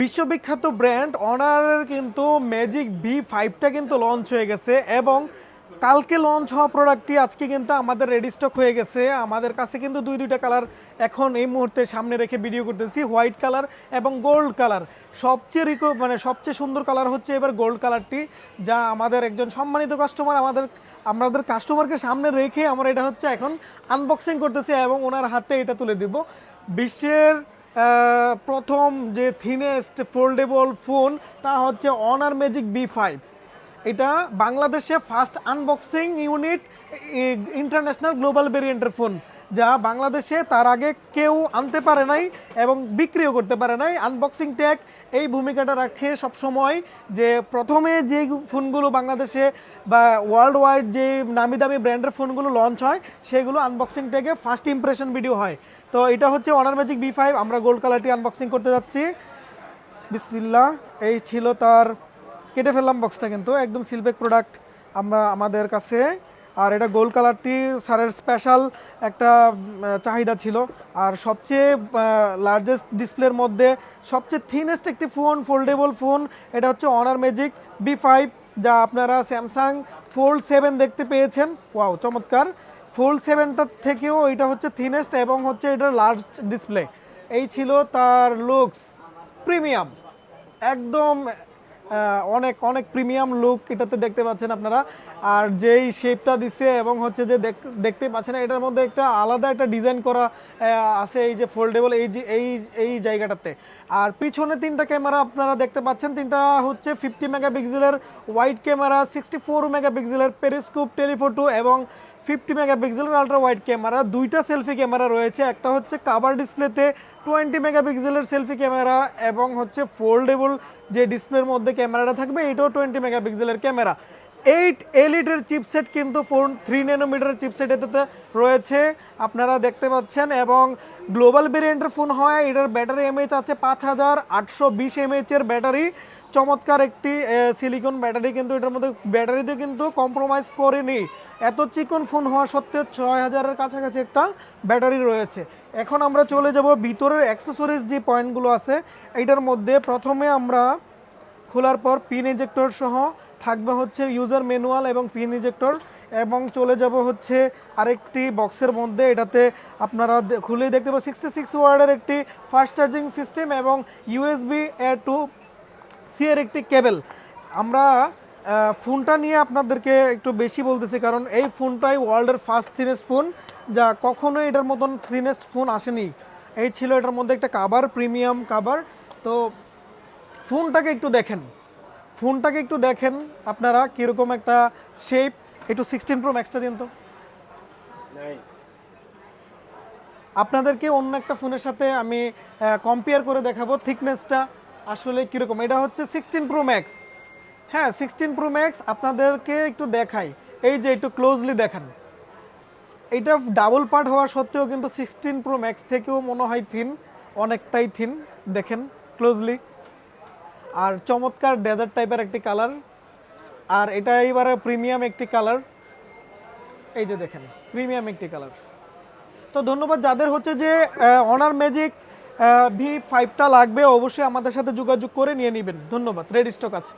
বিশ্ববিখ্যাত ব্র্যান্ড অনারের কিন্তু magic B ফাইভটা কিন্তু লঞ্চ হয়ে গেছে এবং কালকে লঞ্চ হওয়া প্রোডাক্টটি আজকে কিন্তু আমাদের রেডি স্টক হয়ে গেছে। আমাদের কাছে কিন্তু দুই দুইটা কালার এখন এই মুহূর্তে সামনে রেখে ভিডিও করতেছি। হোয়াইট কালার এবং গোল্ড কালার সবচেয়ে রিকো মানে সবচেয়ে সুন্দর কালার হচ্ছে এবার গোল্ড কালারটি যা আমাদের একজন সম্মানিত কাস্টমার আমাদের আমাদের কাস্টমারকে সামনে রেখে আমরা এটা হচ্ছে এখন আনবক্সিং করতেছি এবং ওনার হাতে এটা তুলে দিব। বিশ্বের প্রথম যে থিনেস্ট ফোল্ডেবল ফোন, তা হচ্ছে অনার ম্যাজিক বি ফাইভ এটা বাংলাদেশে first unboxing unit international global ভেরিয়েন্টের ফোন যা বাংলাদেশে তার আগে কেউ আনতে পারে নাই এবং বিক্রিও করতে পারে নাই। আনবক্সিং ট্যাগ এই ভূমিকাটা রাখে সবসময় যে প্রথমে যে ফোনগুলো বাংলাদেশে বা ওয়ার্ল্ড ওয়াইড যে নামি দামি ব্র্যান্ডের ফোনগুলো লঞ্চ হয়, সেগুলো আনবক্সিং থেকে ফার্স্ট ইমপ্রেশন ভিডিও হয়। তো এটা হচ্ছে অনার ম্যাজিক বি ফাইভ আমরা গোল্ড কালারটি আনবক্সিং করতে যাচ্ছি। বিসমিল্লা এই ছিল তার, কেটে ফেললাম বক্সটা কিন্তু, একদম সিলবেক প্রোডাক্ট আমরা, আমাদের কাছে। আর এটা গোল কালারটি স্যারের স্পেশাল একটা চাহিদা ছিল। আর সবচেয়ে লার্জেস্ট ডিসপ্লের মধ্যে সবচেয়ে থিনেস্ট একটি ফোন ফোল্ডেবল ফোন এটা হচ্ছে অনার ম্যাজিক বি ফাইভ যা আপনারা স্যামসাং ফোল্ড সেভেন দেখতে পেয়েছেন। ওয়াও চমৎকার। ফোল্ড সেভেনটার থেকেও এটা হচ্ছে থিনেস্ট এবং হচ্ছে এটার লার্জ ডিসপ্লে এই ছিল তার লুকস প্রিমিয়াম একদম অনেক অনেক প্রিমিয়াম লুক এটাতে দেখতে পাচ্ছেন আপনারা। আর যেই শেপটা দিচ্ছে এবং হচ্ছে যে দেখ- দেখতে পাচ্ছেন, এটার মধ্যে একটা আলাদা একটা ডিজাইন করা আছে এই যে ফোল্ডেবল এই যে, এই এই জায়গাটাতে। আর পিছনে তিনটা ক্যামেরা আপনারা দেখতে পাচ্ছেন, তিনটা হচ্ছে ফিফটি মেগাপিক্সেলের ওয়াইড ক্যামেরা সিক্সটি ফোর মেগাপিক্সেলের পেরিস্কোপ টেলিফোটো এবং ফিফটি মেগাপিক্সেলের আলট্রা ওয়াইড ক্যামেরা দুইটা সেলফি ক্যামেরা রয়েছে, একটা হচ্ছে কাভার ডিসপ্লেতে টোয়েন্টি মেগাপিক্সেলের সেলফি ক্যামেরা এবং হচ্ছে ফোল্ডেবল যে ডিসপ্লের মধ্যে ক্যামেরাটা থাকবে, এটাও টোয়েন্টি মেগাপিক্সেলের ক্যামেরা এইট এলিটের চিপসেট কিন্তু ফোন থ্রি ন্যানোমিটার চিপসেট এটাতে রয়েছে, আপনারা দেখতে পাচ্ছেন, এবং গ্লোবাল ভেরিয়েন্টের ফোন হয়, এটার ব্যাটারি এমএইচ আছে পাঁচ হাজার আটশো বিশ এমএইচের ব্যাটারি চমৎকার একটি সিলিকন ব্যাটারি কিন্তু এটার মধ্যে ব্যাটারিতে কিন্তু কম্প্রোমাইজ করেনি। এত চিকন ফোন হওয়া সত্ত্বেও ছয় হাজারের কাছাকাছি একটা ব্যাটারি রয়েছে। এখন আমরা চলে যাব ভিতরের অ্যাক্সেসরিজ যে পয়েন্টগুলো আছে, এইটার মধ্যে প্রথমে আমরা খোলার পর পিন ইজেক্টর সহ থাকবে হচ্ছে ইউজার ম্যানুয়াল এবং পিন ইজেক্টর এবং চলে যাব হচ্ছে আরেকটি বক্সের মধ্যে, এটাতে আপনারা খুলেই দেখতে পাবেন সিক্সটি সিক্স ওয়ার্ডের একটি ফাস্ট চার্জিং সিস্টেম এবং ইউএসবি এ টু এর একটি কেবেল। আমরা ফোনটা নিয়ে আপনাদেরকে একটু বেশি বলতেছি কারণ এই ফোনটাই ওয়ার্ল্ডের ফার্স্ট থিনেস্ট ফোন যা কখনোই এটার মতন থিনেস্ট ফোন আসেনি। এই ছিল এটার মধ্যে একটা কাভার প্রিমিয়াম কাভার তো ফোনটাকে একটু দেখেন। ফোনটাকে একটু দেখেন আপনারা কীরকম একটা শেপ একটু সিক্সটিন প্রো ম্যাক্সটা দিন তো। আপনাদেরকে অন্য একটা ফোনের সাথে আমি কম্পেয়ার করে দেখাবো থিকনেসটা আসলে কীরকম? এটা হচ্ছে সিক্সটিন প্রো ম্যাক্স হ্যাঁ সিক্সটিন প্রো ম্যাক্স আপনাদেরকে একটু দেখাই। এই যে একটু ক্লোজলি দেখান। এটা ডাবল পার্ট হওয়া সত্ত্বেও কিন্তু সিক্সটিন প্রো ম্যাক্স থেকেও মনে হয় থিন অনেকটাই থিন দেখেন ক্লোজলি আর চমৎকার ডেজার্ট টাইপের একটি কালার আর এটা এবারে প্রিমিয়াম একটি কালার এই যে দেখেন প্রিমিয়াম একটি কালার তো ধন্যবাদ যাদের হচ্ছে যে অনার ম্যাজিক ভি ফাইভটা লাগবে অবশ্যই আমাদের সাথে যোগাযোগ করে নিয়ে নেবেন। ধন্যবাদ। রেডি স্টক আছে।